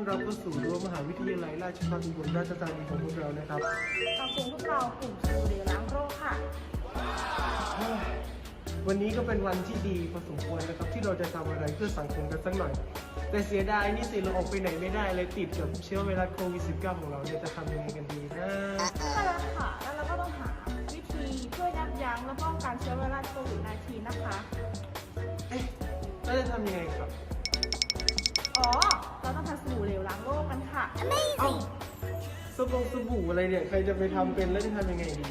อนรับเข้าสู่รั้วมหาวิทยาลัยราชภัฏอุบลราชธานีของพวกเรานะครับขอบคุณพวกเรากลุ่มสูเรียล้างโรคค่ะวันนี้ก็เป็นวันที่ดีพอสมควรนะครับ ที่เราจะทำอะไรเพื่อสังคมกันสักหน่อย แต่เสียดายนี่สิเราออกไปไหนไม่ได้เลยติดกับเชื้อไวรัสโควิด -19 ของเราเนี่ยจะทำยังไงกันดีนะใช่แล้วค่ะแล้วเราก็ต้องหาวิธีช่วยยับยั้งและป้องกันเชื้อไวรัสโควิด -19 นะคะ เอ๊ะเราจะทำยังไงครับ อ๋อ เราต้องทำสบู่เหลวล้างโรคกันค่ะ เอ้าสบงสบู่อะไรเนี่ยใครจะไปทำเป็นแล้วจะทำยังไงดี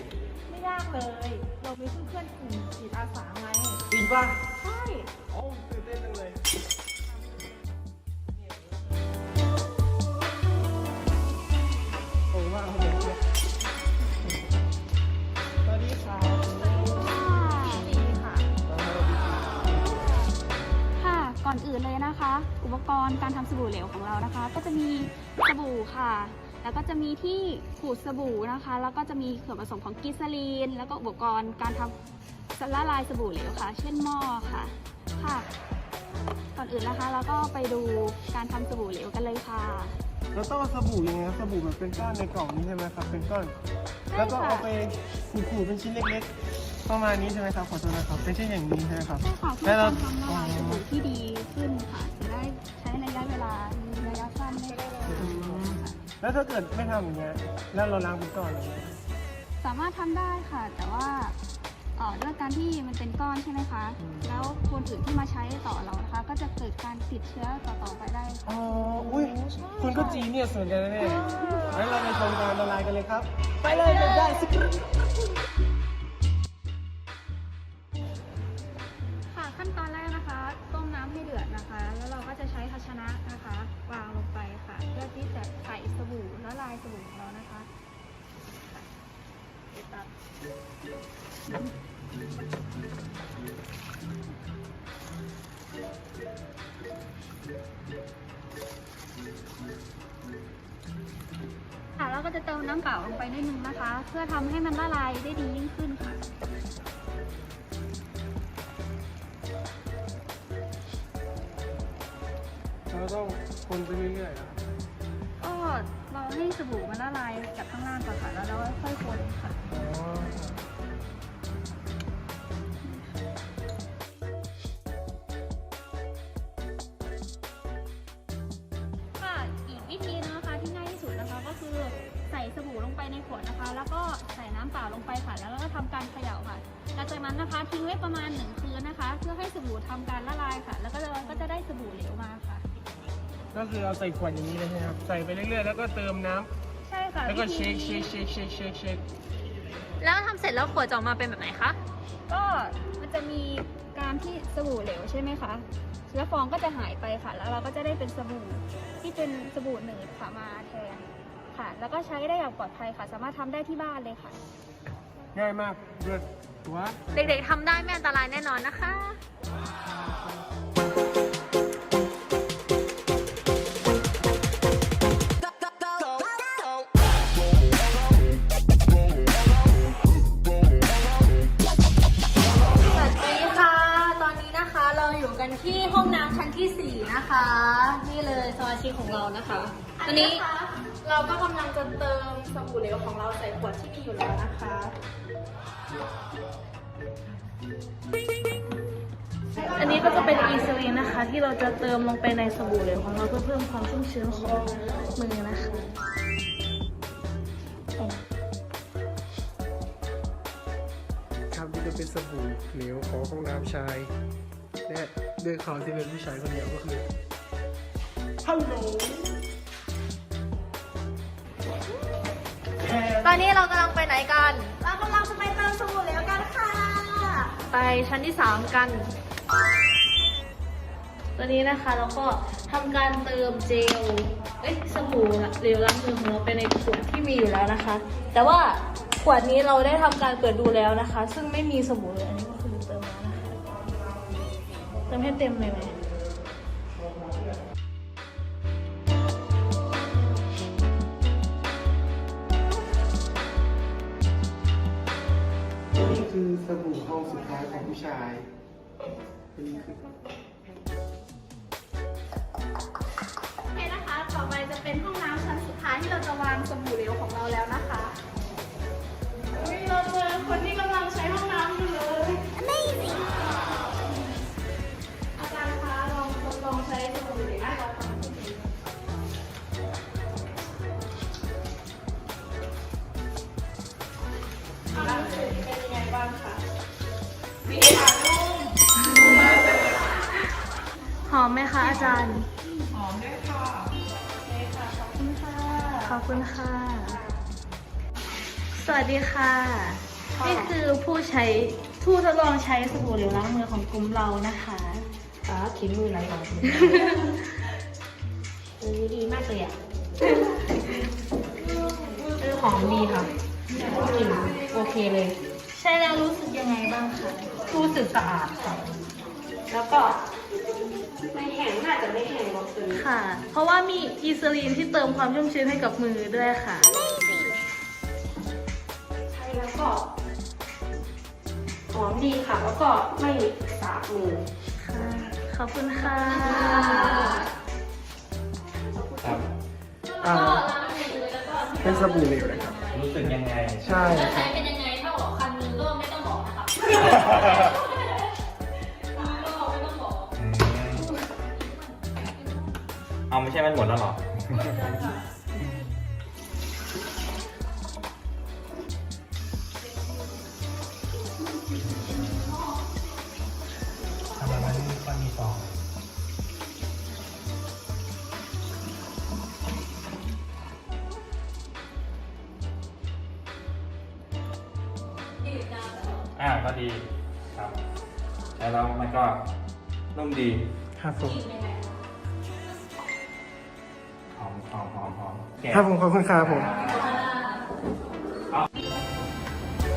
ไม่ยากเลย เรามีเพื่อนๆกลุ่มจิตอาสาไง จริงป่ะ ใช่ โอ้ ก่อนอื่นเลยนะคะ อุปกรณ์การทำสบู่เหลวของเรานะคะ ก็จะมีสบู่ค่ะ แล้วก็จะมีที่ขูดสบู่นะคะ แล้วก็จะมีส่วนผสมของกลีเซอรีน แล้วก็อุปกรณ์การทำละลายสบู่เหลวค่ะ เช่นหม้อค่ะค่ะ ก่อนอื่นนะคะเราก็ไปดูการทำสบู่เหลวกันเลยค่ะเราต้องเอาสบู่ยังไงครับสบู่แบบเป็นก้อนในกล่องนี้ใช่ไหมครับเป็นก้อนใช่ค่ะแล้วก็เอาไปขูดๆเป็นชิ้นเล็กๆ ประมาณนี้ใช่ไหมครับขอโทษนะครับเป็นเช่นอย่างนี้ใช่ไหมครับ ใช่ค่ะเพื่แล้อวเราการทำละลายสบู่ที่ดีขึ้นค่ะจะได้ใช้ระยะเวลาระยะสั้นได้เลยอืมแล้วถ้าเกิดไม่ทำอย่างเงี้ยแล้วเราล้างเป็นก้อนอย่างเงี้ยสามารถทำได้ค่ะ แต่ว่าเอ่อด้วยการที่มันเป็นก้อนใช่ไหมคะ แล้วคนอื่นที่มาใช้ต่อเรานะคะ ก็จะเกิดการติดเชื้อต่อๆไปได้ค่ะ อ๋ออุ้ยคุณก็จีเนี่ยส่วนกันนะเนี่ยงั้นเราไปชมการละลายกันเลยครับ ไปเลยเลยได้สิ ค่ะแล้วก็จะเติมน้ำเปล่าลงไปนิดนึงนะคะ เพื่อทำให้มันละลายได้ดียิ่งขึ้นค่ะเราต้องคนไปเรื่อยๆนะครับก็เรา ให้สบู่มันละลายจากข้างล่างก่อนค่ะแล้วเราค่อยคนค่ะค่ะอีกวิธีนึงนะคะที่ง่ายที่สุดนะคะก็คือใส่สบู่ลงไปในขวดนะคะ แล้วก็ใส่น้ำเปล่าลงไปค่ะแล้วเราก็ทำการเขย่าค่ะหลังจากนั้นนะคะทิ้งไว้ประมาณหนึ่งคืนนะคะ เพื่อให้สบู่ทำการละลายค่ะ แล้วก็เราก็จะได้สบู่เหลวมาค่ะ ก็คือเอาใส่ขวดอย่างนี้เลยใช่ไหมครับ ใส่ไปเรื่อยๆ แล้วก็เติมน้ำใช่ค่ะแล้วก็วิเชธีคเชคเชคเชคเชคเชคแล้วทำเสร็จแล้วขวดจะออกมาเป็นแบบไหนคะ ก็มันจะมีการที่สบู่เหลวใช่ไหมคะเชื้อฟองก็จะหายไปค่ะ แล้วเราก็จะได้เป็นสบู่ที่เป็นสบู่หนืดค่ะมาแทนค่ะ แล้วก็ใช้ได้อย่างปลอดภัยค่ะ สามารถทำได้ที่บ้านเลยค่ะ ง่ายมากเลือดหัว เด็กๆทำได้ไม่อันตรายแน่นอนนะคะ นะคะ นี่เลยสมาชิกของเรานะคะตอนนี้เราก็กำลังจะเติมสบู่เหลวของเราใส่ขวดที่มีอยู่แล้วนะคะ อันนี้ก็จะเป็นอีซิลีนนะคะ ที่เราจะเติมลงไปในสบู่เหลวของเราเพื่อเพิ่มความชุ่มชื้นของมือนะคะ ครับนี่ก็เป็นสบู่เหลวของห้องน้ำชาย และด้วยเขาที่เป็นผู้ชายคนเดียวก็คือฮัลโหลตอนนี้เรากำลังไปไหนกัน เรากำลังจะไปเติมสบู่เหลวกันค่ะ ไปชั้นที่3กัน ตอนนี้นะคะเราก็ทำการเติมเจล เอ้ยสบู่เหลวล้างมือของเราไปในขวดที่มีอยู่แล้วนะคะ แต่ว่าขวดนี้เราได้ทำการเปิดดูแล้วนะคะ ซึ่งไม่มีสบู่เลย เติมให้เต็มเลยไหมนี่คือสบู่ห้องสุดท้ายของผู้ชายนี่คือโอเคนะคะ ต่อต่อไปจะเป็นห้องน้ำชั้นสุดท้ายที่เราจะวางสบู่เหลวของเราแล้วนะคะ มไหมคะอาจารย์โอเคค่ะขอบคุณค่ะ ขอบคุณค่ะ สวัสดีค่ะ นี่คือผู้ใช้ผู้ทดลองใช้สบู่เหลวล้างมือของกลุ่มเรานะคะอ่าทิ้งมือไหลออกเออดีมากเลยอะเออหอมดีค่ะกลิ่นโอเคเลย ใช้แล้วรู้สึกยังไงบ้างคะ รู้สึกสะอาดค่ะ แล้วก็ไม่แห้งน่าจะไม่แห้งหรอกคือค่ะ เพราะว่ามีอีซาลีนที่เติมความชุ่มชื้นให้กับมือด้วยค่ะ ใช้แล้วก็หอมดีค่ะ แล้วก็ไม่สาบมือค่ะ ขอบคุณค่ะครับอ่าเป็นสบู่เหลวนะครับ รู้สึกยังไง ใช่ครับใช้เป็นยังไงถ้าบอกคันมือก็ไม่ต้องบอกนะครั เอาไม่ใช่มันหมดแล้วเหรอ ทำไมมันมันมีฟองอ่าก็ดีครับ แล้วมันก็นุ่มดี ครับผมหอ ครับผมขอบคุณครับผม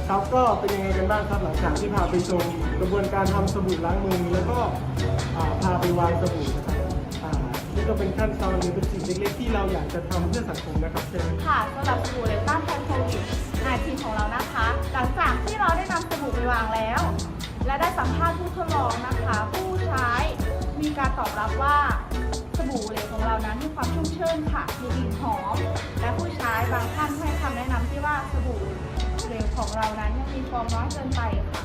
ครับก็เป็นยังไงกันบ้างครับหลังจากที่พาไปชมกระบวนการทำสบู่ล้างมือแล้วก็อ่าพาไปวางสบู่นะครับอ่านี่ก็เป็นขั้นตอนหรือเป็นสิ่งเล็กๆที่เราอยากจะทำเพื่อสังคมนะครับใช่ไหมค่ะสำหรับสบู่เหลวต้านทานโควิด19ของเรานะคะ หลังจากที่เราได้นำสบู่ไปวางแล้ว และได้สัมภาษณ์ผู้ทดลองนะคะ ผู้ใช้มีการตอบรับว่าสบู่เห ลวของเรานั้นมีความชุ่มชื่นค่ะ มีกลิ่นหอม และผู้ใช้บางท่านให้คำแนะนำที่ว่าสบู่เหลวของเรานั้นยังมีฟองน้อยเกินไปค่ะ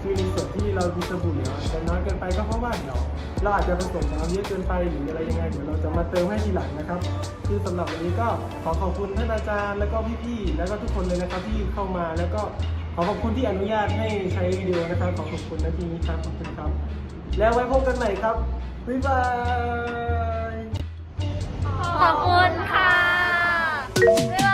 คือในส่วนที่เราดูสบู่เหลวอาจจะน้อยเกินไปก็เพราะว่าเดี๋ยวเราอาจจะผสมน้ำเยอะเกินไปหรืออะไรยังไงเดี๋ยวเราจะมาเติมให้ทีหลังนะครับ คือสำหรับวันนี้ก็ขอขอบคุณท่านอาจารย์แล้วก็พี่ๆแล้วก็ทุกคนเลยนะครับที่เข้ามาแล้วก็ขอขอบคุณที่อนุญาตให้ใช้วิดีโอนะครับขอขอบคุณนะทีนี้ครับขอบคุณครับ แล้วไว้พบกันใหม่ครับบ๊ายบาย ขอบคุณค่ะ